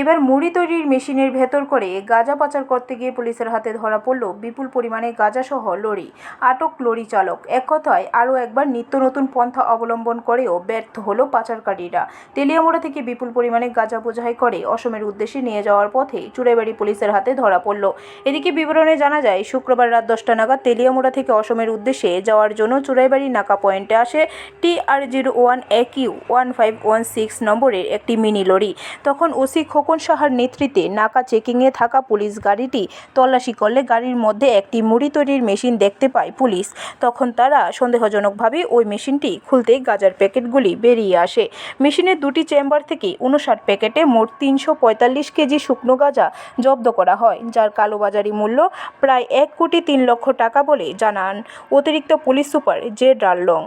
এবার মুড়ি তৈরির মেশিনের ভেতর করে গাঁজা পাচার করতে গিয়ে পুলিশের হাতে ধরা পড়ল বিপুল পরিমাণে গাঁজাসহ লরি। আটক লরি চালক। এক কথায় আরও একবার নিত্য নতুন পন্থা অবলম্বন করেও ব্যর্থ হলো পাচারকারীরা। তেলিয়ামোড়া থেকে বিপুল পরিমাণে গাঁজা বোঝাই করে অসমের উদ্দেশ্যে নিয়ে যাওয়ার পথে চুড়াইবাড়ি পুলিশের হাতে ধরা পড়ল। এদিকে বিবরণে জানা যায়, শুক্রবার রাত দশটা নাগাদ তেলিয়ামোড়া থেকে অসমের উদ্দেশ্যে যাওয়ার জন্য চুড়াইবাড়ি নাকা পয়েন্টে আসে T R zero one A Q one five one six নম্বরের একটি মিনি লরি। তখন ওসি খোকন সাহার নেতৃত্বে নাকা চেকিংয়ে থাকা পুলিশ গাড়িটি তল্লাশি করলে গাড়ির মধ্যে একটি মুড়ি তৈরির মেশিন দেখতে পায় পুলিশ। তখন তারা সন্দেহজনকভাবে ওই মেশিনটি খুলতেই গাজার প্যাকেটগুলি বেরিয়ে আসে। মেশিনের দুটি চেম্বার থেকে উনষাট প্যাকেটে মোট তিনশো পঁয়তাল্লিশ কেজি শুকনো গাঁজা জব্দ করা হয়, যার কালোবাজারি মূল্য প্রায় এক কোটি তিন লক্ষ টাকা বলে জানান অতিরিক্ত পুলিশ সুপার জে ডার্লং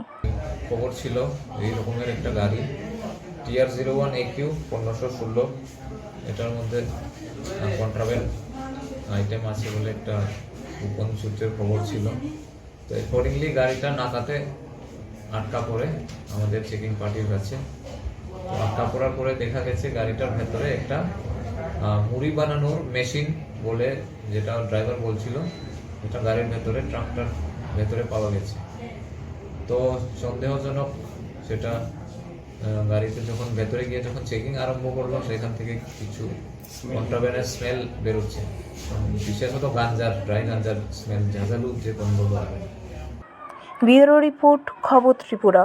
খবর ছিল, এই রকমের একটা গাড়ি TR zero one A Q পনেরোশো ষোলো। এটার মধ্যে কন্ট্রাভেল আইটেম আছে বলে একটা গোপন সূত্রের খবর ছিল। তো অ্যাকর্ডিংলি গাড়িটা নাকাতে আটকা পড়ে আমাদের চেকিং পার্টির কাছে। আটকা পড়ার পরে দেখা গেছে গাড়িটার ভেতরে একটা মুড়ি বানানোর মেশিন বলে যেটা ড্রাইভার বলছিল, এটা গাড়ির ভেতরে ট্রাকটার ভেতরে পাওয়া গেছে। তো সন্দেহজনক সেটা গাড়িতে যখন ভেতরে গিয়ে যখন চেকিং আরম্ভ করল সেখান থেকে কিছু কন্ট্রাবেনের স্মেল বেরোচ্ছে। বিশেষত গাঞ্জার ড্রাই গাঞ্জার স্মেল ঝাঁঝালু যে গন্ধ ব্যুরো রিপোর্ট, খবর ত্রিপুরা।